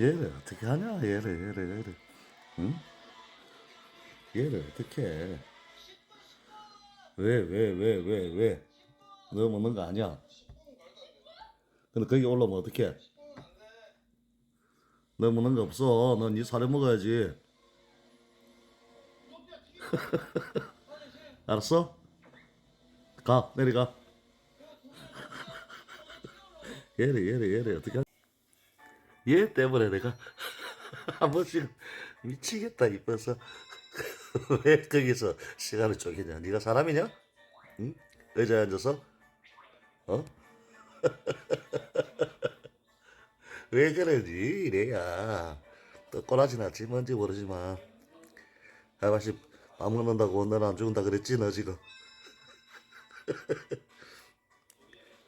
얘를 어떻게 하냐 얘를 얘를 얘를 응? 얘를 어떻게 해? 왜왜 왜? 너 먹는 거 아니야? 근데 거기 올라오면 어떡해? 너 먹는 거 없어. 넌네 사료 먹어야지. 알았어? 가 내려가. 얘를 얘를 얘를 어떻게 하... 얘 때문에 내가 한 번씩 미치겠다 이뻐서. 왜 거기서 시간을 쪼개냐? 네가 사람이냐? 응? 의자에 앉아서? 어? 왜 그러지 이래야. 또 꼬라지 났지 뭔지 모르지만 아가씨 밥 먹는다고 너는 안 죽는다 그랬지 너 지금?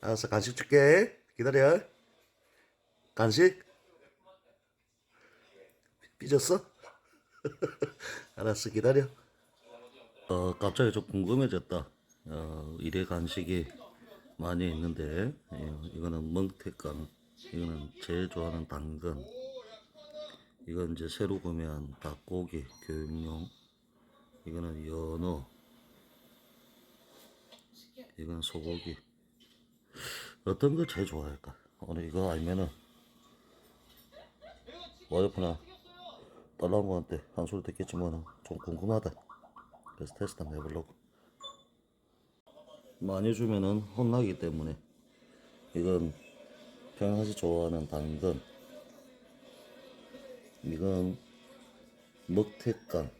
알았어 간식 줄게. 기다려. 간식 삐졌어? 알았어 기다려. 어 갑자기 좀 궁금해졌다. 어 이래 간식이 많이 있는데 예, 이거는 멍태깡 이거는 제일 좋아하는 당근. 이건 이제 새로 구매한 닭고기 교육용. 이거는 연어. 이건 소고기. 어떤 걸 제일 좋아할까? 오늘 이거 아니면은 와이프나 딸랑구한테 한 소리 듣겠지만 좀 궁금하다. 그래서 테스트 한번 해보려고. 많이 주면은 혼나기 때문에. 이건 평양시 좋아하는 당근. 이건 먹태깡.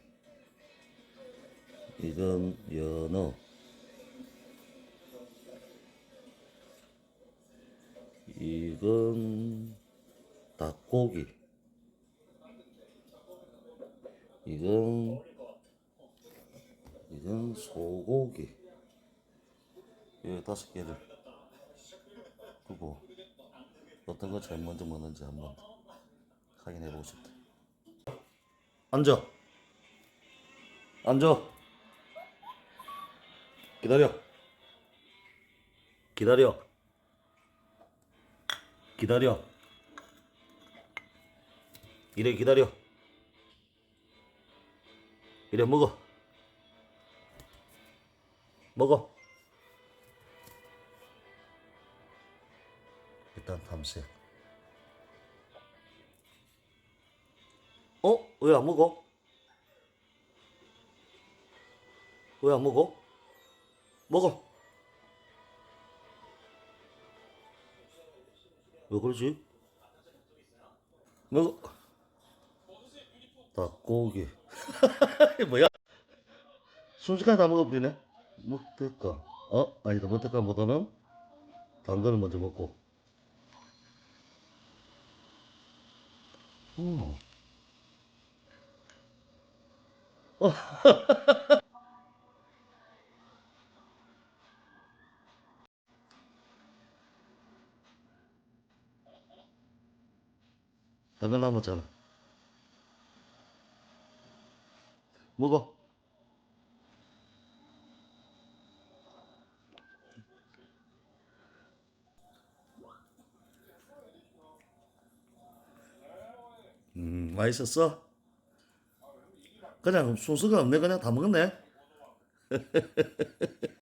이건 연어. 이건 닭고기 이건 이건 소고기 이 다섯 개를 두고 어떤 거 제일 먼저 먹는지 한번 확인해 보고 싶다. 앉아. 앉아. 기다려. 기다려. 기다려. 이래 기다려. 이래 먹어. 먹어. 일단 탐색. 어? 왜 안 먹어? 왜 안 먹어? 먹어. 왜 그러지? 먹어. 닭고기. 뭐야? 순식간에 다 먹어버리네. 먹대까. 어? 아니다. 먹대까보다는 당근을 먼저 먹고. 음. 어. 당근 남았잖아. 먹어. 음, 맛있었어? 그냥 순서가 없네. 그냥 다 먹었네.